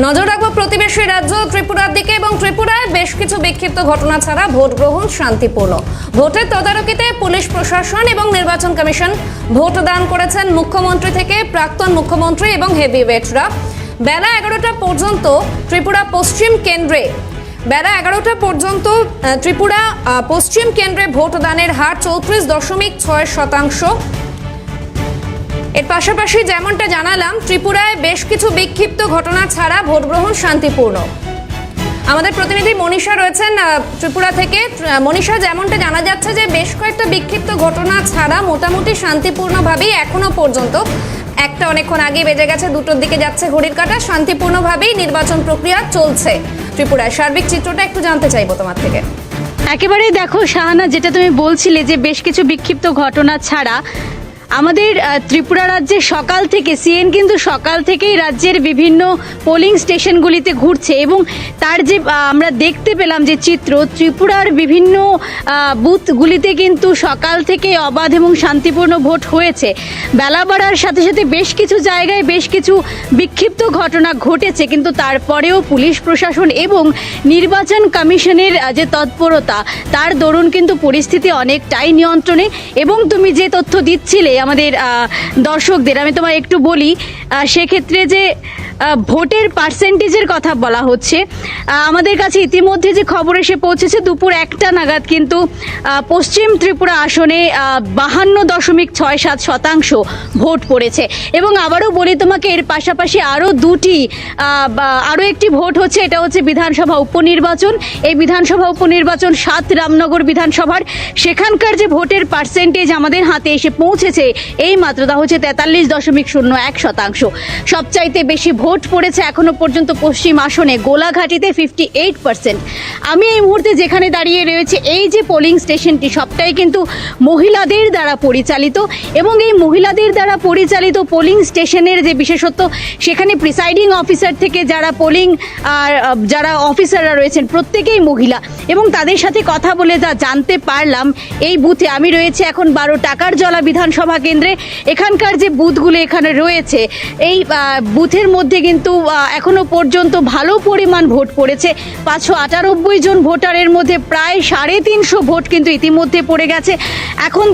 নজর রাখব প্রতিবেশী রাজ্য ত্রিপুরার দিকে এবং ত্রিপুরায় বেশ কিছু বিক্ষিপ্ত ঘটনা ছাড়া ভোট গ্রহণ শান্তিপূর্ণ। ভোটের তদারকিতে পুলিশ প্রশাসন এবং নির্বাচন কমিশন ভোট দান করেছেন মুখ্যমন্ত্রী থেকে প্রাক্তন মুখ্যমন্ত্রী এবং হেভিওয়েটরা। বেলা এগারোটা পর্যন্ত ত্রিপুরা পশ্চিম কেন্দ্রে, বেলা এগারোটা পর্যন্ত ত্রিপুরা পশ্চিম কেন্দ্রে ভোটদানের হার চৌত্রিশ দশমিক ছয় শতাংশ। এর পাশাপাশি যেমনটা জানালাম, ত্রিপুরায় বেশ কিছু বিক্ষিপ্ত ঘটনা ছাড়া ভোট গ্রহণ শান্তিপূর্ণ। আমাদের প্রতিনিধি মনীষা রয়েছেন ত্রিপুরা থেকে। মনীষা, যেমনটা জানা যাচ্ছে যে বেশ কয়েকটা বিক্ষিপ্ত ঘটনা ছাড়া মোটামুটি শান্তিপূর্ণভাবেই এখনও পর্যন্ত, একটা অনেকক্ষণ আগে বেজে গেছে, দুটোর দিকে যাচ্ছে ঘড়ির কাটা, শান্তিপূর্ণভাবেই নির্বাচন প্রক্রিয়া চলছে। ত্রিপুরায় সার্বিক চিত্রটা একটু জানতে চাইব তোমার থেকে। একেবারেই দেখো শাহানা, যেটা তুমি বলছিলে যে বেশ কিছু বিক্ষিপ্ত ঘটনা ছাড়া আমাদের ত্রিপুরা রাজ্যে সকাল থেকে, সিএন কিন্তু সকাল থেকেই রাজ্যের বিভিন্ন পোলিং স্টেশনগুলিতে ঘুরছে এবং তার যে আমরা দেখতে পেলাম যে চিত্র, ত্রিপুরার বিভিন্ন বুথগুলিতে কিন্তু সকাল থেকে অবাধ এবং শান্তিপূর্ণ ভোট হয়েছে। বেলা বাড়ার সাথে সাথে বেশ কিছু জায়গায় বেশ কিছু বিক্ষিপ্ত ঘটনা ঘটেছে, কিন্তু তারপরেও পুলিশ প্রশাসন এবং নির্বাচন কমিশনের যে তৎপরতা, তার দরুন কিন্তু পরিস্থিতি অনেকটাই নিয়ন্ত্রণে। এবং তুমি যে তথ্য দিচ্ছিলে আমাদের দর্শকদের, আমি তোমায় একটু বলি সেক্ষেত্রে যে ভোটের পার্সেন্টেজের কথা বলা হচ্ছে আমাদের কাছে ইতিমধ্যে যে খবর এসে পৌঁছেছে, দুপুর একটা নাগাদ কিন্তু পশ্চিম ত্রিপুরা আসনে বাহান্ন দশমিক ছয় সাত শতাংশ ভোট পড়েছে। এবং আবারও বলি তোমাকে, এর পাশাপাশি আরও দুটি আরও একটি ভোট হচ্ছে, এটা হচ্ছে বিধানসভা উপনির্বাচন। এই বিধানসভা উপনির্বাচন সাত রামনগর বিধানসভার, সেখানকার যে ভোটের পার্সেন্টেজ আমাদের হাতে এসে পৌঁছেছে এই মাত্র তা হচ্ছে তেতাল্লিশ দশমিক শূন্য এক শতাংশ। সবচাইতে বেশি ভোট পড়েছে এখনও পর্যন্ত পশ্চিম আসনে, গোলাঘাটিতে ফিফটি এইট পার্সেন্ট আমি এই মুহূর্তে যেখানে দাঁড়িয়ে রয়েছে, এই যে পোলিং স্টেশনটি সবটাই কিন্তু মহিলাদের দ্বারা পরিচালিত এবং এই মহিলাদের দ্বারা পরিচালিত পোলিং স্টেশনের যে বিশেষত্ব, সেখানে প্রিসাইডিং অফিসার থেকে যারা পোলিং আর যারা অফিসাররা রয়েছেন, প্রত্যেকেই মহিলা। এবং তাদের সাথে কথা বলে যা জানতে পারলাম এই বুথে আমি রয়েছে এখন বারো টাকার জলা বিধানসভা কেন্দ্রে। এখানকার যে বুথগুলো এখানে রয়েছে এই বুথের মধ্যে কিন্তু আহ, এখনও পর্যন্ত ভালো পরিমাণ ভোট পড়েছে। পাঁচশো আটানব্বই জন ভোটারের মধ্যে প্রায় সাড়ে তিনশো ভোট কিন্তু ইতিমধ্যে পড়ে গেছে। এখন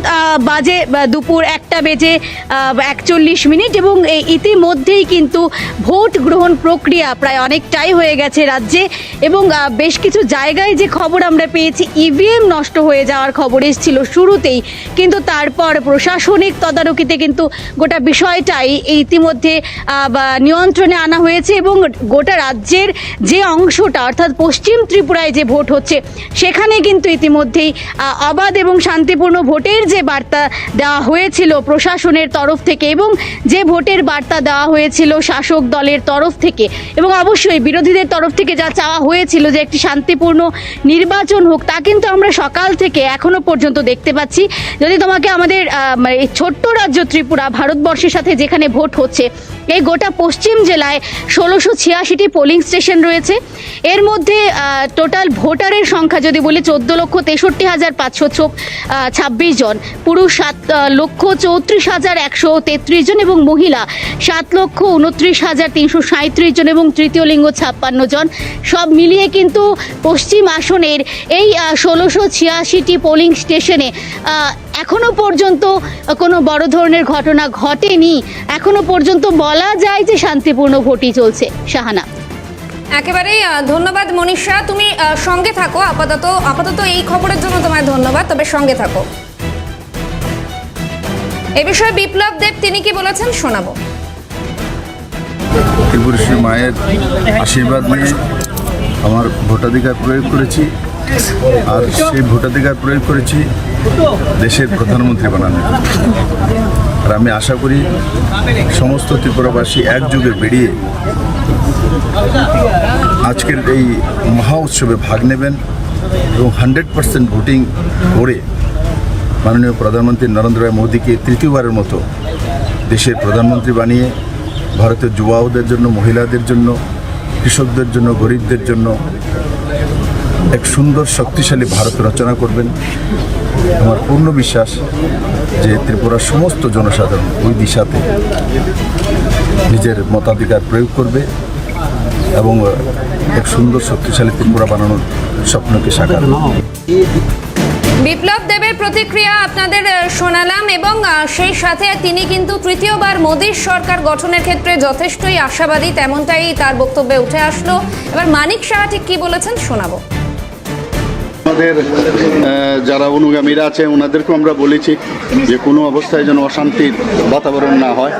বাজে দুপুর একটা বেজে একচল্লিশ মিনিট এবং ইতিমধ্যেই কিন্তু ভোট গ্রহণ প্রক্রিয়া প্রায় অনেকটাই হয়ে গেছে রাজ্যে এবং বেশ কিছু জায়গায় যে খবর আমরা পেয়েছি। ইভিএম নষ্ট হয়ে যাওয়ার খবর এসেছিল শুরুতেই। কিন্তু তারপর প্রশাসনিক তদারকিতে কিন্তু গোটা বিষয়টাই ইতিমধ্যে নিয়ন্ত্রণে আনা হয়েছে এবং গোটা রাজ্যের যে অংশটা, অর্থাৎ পশ্চিম ত্রিপুরায় যে ভোট হচ্ছে, সেখানে কিন্তু ইতিমধ্যেই অবাধ এবং শান্তিপূর্ণ ভোটের যে বার্তা দেওয়া হয়েছিল প্রশাসনের তরফ থেকে এবং যে ভোটের বার্তা দেওয়া হয়েছিল শাসক দলের তরফ থেকে এবং অবশ্যই বিরোধীদের তরফ থেকে যা চাওয়া হয়েছিল যে একটি শান্তিপূর্ণ নির্বাচন হোক, তা কিন্তু আমরা সকাল থেকে এখনও পর্যন্ত দেখতে পাচ্ছি। যদি তোমাকে আমাদের মানে ছোট্ট রাজ্য ত্রিপুরা ভারতবর্ষের সাথে যেখানে ভোট হচ্ছে এই গোটা পশ্চিম জেলায় ষোলোশো ছিয়াশিটি পোলিং স্টেশন রয়েছে। এর মধ্যে টোটাল ভোটারের সংখ্যা যদি বলি চোদ্দ লক্ষ তেষট্টি হাজার পাঁচশো ছাব্বিশ জন। পুরুষ সাত লক্ষ চৌত্রিশ হাজার একশো তেত্রিশ জন এবং মহিলা সাত লক্ষ উনত্রিশ হাজার তিনশো সাঁত্রিশ জন এবং তৃতীয় লিঙ্গ ছাপ্পান্ন জন। সব মিলিয়ে কিন্তু পশ্চিম আসনের এই ষোলোশো ছিয়াশিটি পোলিং স্টেশনে আহ, এখনও পর্যন্ত কোনো বড় ধরনের ঘটনা ঘটেনি। এখনও পর্যন্ত বলা যায় যে শান্তিপূর্ণ ভোটই চলছে শাহানা। একেবারেই ধন্যবাদ মনীষা। তুমি সঙ্গে থাকো আপাতত আপাতত এই খবরের জন্য তোমায় ধন্যবাদ তবে সঙ্গে থাকো। এ বিষয়ে বিপ্লব দেব তিনি কি বলেছেন? শোনাবো। ত্রিপুরেশ্বরী মায়ের আশীর্বাদ নিয়ে আমার ভোটাধিকার প্রয়োগ করেছি আর সেই ভোটাধিকার প্রয়োগ করেছি দেশের প্রধানমন্ত্রী বানানো আর আমি আশা করি সমস্ত ত্রিপুরাবাসী একযোগে বেরিয়ে আজকের এই মহা উৎসবে ভাগ নেবেন এবং হান্ড্রেড পার্সেন্ট ভোটিং করে মাননীয় প্রধানমন্ত্রী নরেন্দ্র ভাই মোদীকে তৃতীয়বারের মতো দেশের প্রধানমন্ত্রী বানিয়ে ভারতের যুবাদের জন্য, মহিলাদের জন্য, কৃষকদের জন্য, গরিবদের জন্য এক সুন্দর, শক্তিশালী ভারত রচনা করবেন। আমার পূর্ণ বিশ্বাস যে ত্রিপুরার সমস্ত জনসাধারণ ওই দিশাতে নিজের মতাধিকার প্রয়োগ করবে এবং এক সুন্দর, শক্তিশালী ত্রিপুরা বানানোর স্বপ্নকে সাকার বিপ্লব দেবের প্রতিক্রিয়া আপনাদের শোনালাম এবং সেই সাথে তিনি কিন্তু তৃতীয়বার মোদীর সরকার গঠনের ক্ষেত্রে যথেষ্টই আশাবাদী, তেমনটাই তার বক্তব্যে উঠে আসলো। এবার মানিক সাহা ঠিক কী বলেছেন শোনাবো। আমাদের আহ, যারা অনুগামীরা আছে ওনাদেরকেও আমরা বলেছি যে কোনো অবস্থায় যেন অশান্তির বাতাবরণ না হয়।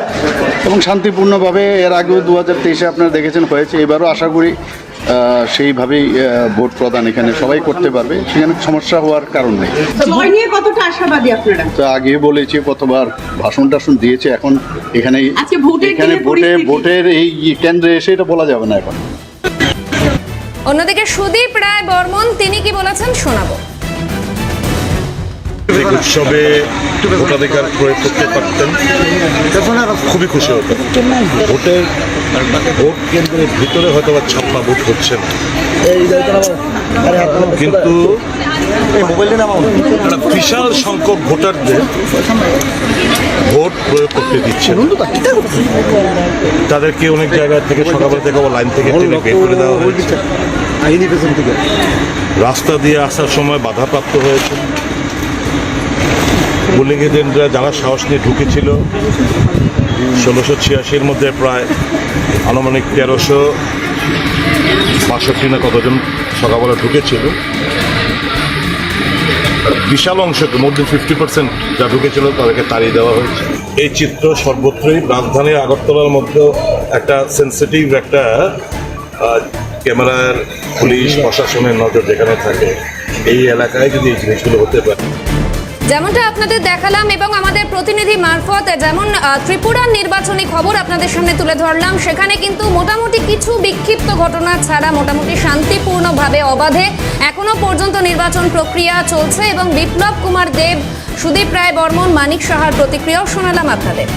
এবং শান্তিপূর্ণভাবে এর আগেও দু হাজার তেইশে আপনারা দেখেছেন হয়েছে। এবারও আশা করি আহ, সেইভাবেই ভোট প্রদান এখানে সবাই করতে পারবে। সেখানে সমস্যা হওয়ার কারণ নেই। জয় নিয়ে কতটা আশাবাদী আপনারা? তো আগে বলেছি কতবার ভাষণ টাষণ দিয়েছে এখন এখানে এখানে ভোটে ভোটের এই কেন্দ্রে এসে এটা বলা যাবে না এখন। অন্যদিকে সুদীপ রায় বর্মন, তিনি কি বলেছেন শোনাবো। উৎসবে ভোটাধিকার প্রয়োগ করতে পারতেন, খুবই খুশি হতো। ভোটের ভোট কেন্দ্রের ভিতরে হয়তো বা ছাপ্পা ভোট হচ্ছে না। কিন্তু বিশাল সংখ্যক ভোটারদের ভোট প্রয়োগ করতে দিচ্ছে তাদেরকে অনেক জায়গা থেকে সকালবেলা থেকে লাইন থেকে বের দেওয়া হয়েছে। রাস্তা দিয়ে আসার সময় বাধাপ্রাপ্ত হয়েছে পুলিং এজেন্টরা যারা সাহস নিয়ে ঢুকেছিল, ষোলোশো ছিয়াশির মধ্যে প্রায় আনুমানিক তেরোশো বাষট্টি না কতজন সকালবেলা ঢুকেছিল। বিশাল অংশকে মধ্যে ফিফটি পার্সেন্ট যা ঢুকেছিল তাদেরকে তাড়িয়ে দেওয়া হয়েছে। এই চিত্র সর্বত্রই, রাজধানীর আগরতলার মধ্যেও একটা সেন্সিটিভ একটা ক্যামেরার পুলিশ, প্রশাসনের নজর যেখানে থাকে, এই এলাকায় যদি এই জিনিসগুলো হতে পারে। যেমনটা আপনাদের দেখালাম এবং আমাদের প্রতিনিধি মারফত, যেমন ত্রিপুরার নির্বাচনী খবর আপনাদের সামনে তুলে ধরলাম। সেখানে কিন্তু মোটামুটি কিছু বিক্ষিপ্ত ঘটনা ছাড়া মোটামুটি শান্তিপূর্ণভাবে অবাধে এখনও পর্যন্ত নির্বাচন প্রক্রিয়া চলছে এবং বিপ্লব কুমার দেব, সুদীপ রায় বর্মন, মানিক সাহার প্রতিক্রিয়াও শোনালাম আপনাদের।